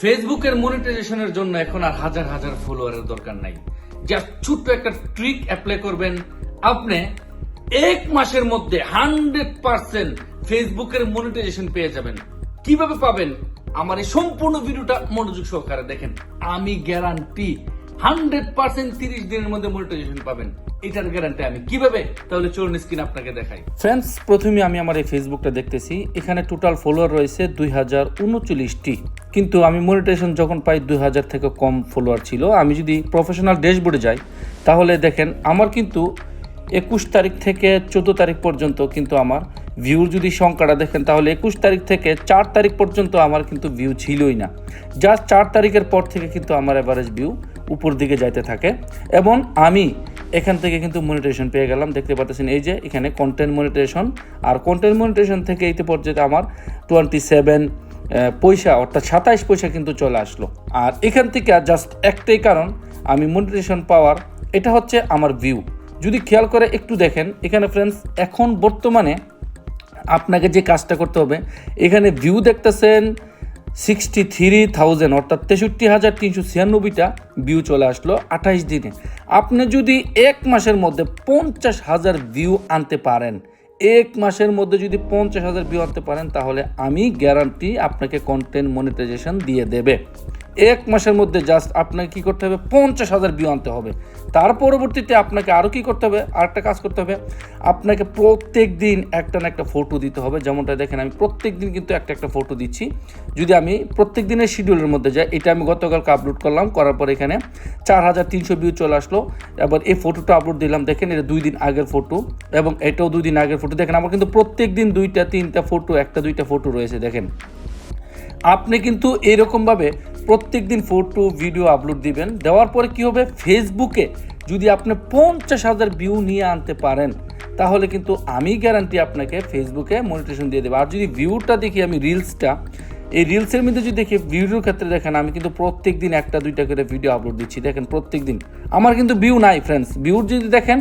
ফেসবুকের মনিটাইজেশনের জন্য এখন আর হাজার হাজার ফলোয়ারের দরকার নাই। জাস্ট ছোট্ট একটা ট্রিক অ্যাপ্লাই করবেন। আপনি এক মাসের মধ্যে হান্ড্রেড পার্সেন্ট ফেসবুকের মনিটাইজেশন পেয়ে যাবেন। কীভাবে পাবেন? আমার এই সম্পূর্ণ ভিডিওটা মনোযোগ সহকারে দেখেন। আমি গ্যারান্টি হান্ড্রেড পার্সেন্ট তিরিশ দিনের মধ্যে মনিটাইজেশন পাবেন। এটার গ্যারান্টি আমি। কীভাবে? তাহলে চলুন স্ক্রিন আপনাকে দেখাই। ফ্রেন্ডস প্রথমে আমি আমার এই ফেসবুকটা দেখতেছি। এখানে টোটাল ফলোয়ার রয়েছে দুই হাজার উনচল্লিশটি। কিন্তু আমি মনিটাইজেশন যখন পাই দুই হাজার থেকে কম ফলোয়ার ছিল। আমি যদি প্রফেশনাল ড্যাশবোর্ডে যাই, তাহলে দেখেন আমার কিন্তু একুশ তারিখ থেকে চোদ্দ তারিখ পর্যন্ত কিন্তু আমার ভিউর যদি সংখ্যাটা দেখেন, তাহলে একুশ তারিখ থেকে চার তারিখ পর্যন্ত আমার কিন্তু ভিউ ছিলই না। জাস্ট চার তারিখের পর থেকে কিন্তু আমার অ্যাভারেজ ভিউ উপর দিকে যাইতে থাকে। এবং আমি এখান থেকে কিন্তু মনিটাইজেশন পেয়ে গেলাম। দেখতে পাচ্ছেন এই যে এখানে কন্টেন্ট মনিটাইজেশন আর কন্টেন্ট মনিটাইজেশন থেকে এইতে পর্যন্ত আমার টোয়েন্টি সেভেন পয়সা, অর্থাৎ সাতাইশ পয়সা কিন্তু চলে আসলো। আর এখান থেকে জাস্ট একটাই কারণ, আমি মনিটাইজেশন পাওয়ার, এটা হচ্ছে আমার ভিউ যদি খেয়াল করে একটু দেখেন, এখানে ফ্রেন্ডস এখন বর্তমানে আপনাকে যে কাজটা করতে হবে, এখানে ভিউ দেখতেছেন সিক্সটি থ্রি থাউজেন্ড অর্থাৎ তেষট্টি হাজার তিনশো ছিয়ানব্বইটা ভিউ চলে আসলো আঠাইশ দিনে। আপনি যদি এক মাসের মধ্যে পঞ্চাশ হাজার ভিউ আনতে পারেন, এক মাসের মধ্যে যদি পঞ্চাশ হাজার ভিউ আনতে পারেন, তাহলে আমি গ্যারান্টি আপনাকে কন্টেন্ট মনিটাইজেশন দিয়ে দেবে। এক মাসের মধ্যে জাস্ট আপনাকে কি করতে হবে? পঞ্চাশ হাজার ভিউ আনতে হবে। তার পরবর্তীতে আপনাকে আরও কি করতে হবে? আরেকটা কাজ করতে হবে। আপনাকে প্রত্যেক দিন একটা না একটা ফটো দিতে হবে। যেমনটা দেখেন, আমি প্রত্যেক দিন কিন্তু একটা একটা ফটো দিচ্ছি। যদি আমি প্রত্যেক দিনের শিডিউলের মধ্যে যাই, এটা আমি গতকালকে আপলোড করলাম। করার পর এখানে চার হাজার তিনশো ভিউ চলে আসলো। এবার এই ফটোটা আপলোড দিলাম, দেখেন এটা দুই দিন আগের ফটো এবং এটাও দুই দিন আগের ফটো দেখেন, আমার কিন্তু প্রত্যেক দিন দুইটা, তিনটা ফটো একটা, দুইটা ফটো রয়েছে, দেখেন। আপনি কিন্তু এরকমভাবে প্রত্যেক দিন ফটো ভিডিও আপলোড দিবেন। দেওয়ার পরে কি হবে? ফেসবুকে যদি আপনি পঞ্চাশ হাজার ভিউ নিয়ে আনতে পারেন, তাহলে কিন্তু আমি গ্যারান্টি আপনাকে ফেসবুকে মনিটেশন দিয়ে দেবো। আর যদি ভিউটা দেখি আমি রিলসটা এই রিলসের মধ্যে যদি দেখি ভিডিওর ক্ষেত্রে দেখেন, আমি কিন্তু প্রত্যেক দিন একটা, দুইটা করে ভিডিও আপলোড দিচ্ছি। দেখেন প্রত্যেক দিন আমার কিন্তু ভিউ নাই ফ্রেন্ডস ভিউর যদি দেখেন,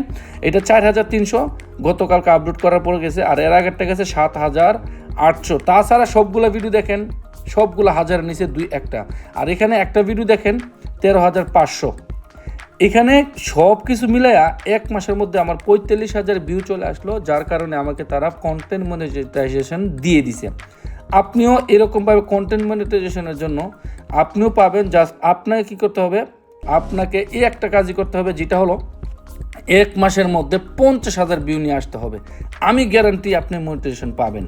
এটা চার হাজার তিনশো। গতকালকে আপলোড করার পর গেছে, আর এর আগেরটা গেছে সাত হাজার আটশো। তাছাড়া সবগুলো ভিডিও দেখেন সবগুলো হাজারের নিচে দুই একটা। আর এখানে একটা ভিডিও দেখেন, তেরো হাজার পাঁচশো। এখানে সব কিছু মিলাইয়া এক মাসের মধ্যে আমার পঁয়তাল্লিশ হাজার ভিউ চলে আসলো, যার কারণে আমাকে তারা কন্টেন্ট মনিটাইজেশন দিয়ে দিছে। আপনিও এরকমভাবে কন্টেন্ট মনিটাইজেশনের জন্য আপনিও পাবেন জাস্ট আপনাকে কী করতে হবে, আপনাকে এই একটা কাজই করতে হবে, যেটা হলো এক মাসের মধ্যে পঞ্চাশ হাজার ভিউ নিয়ে আসতে হবে। আমি গ্যারান্টি আপনি মনিটাইজেশন পাবেন।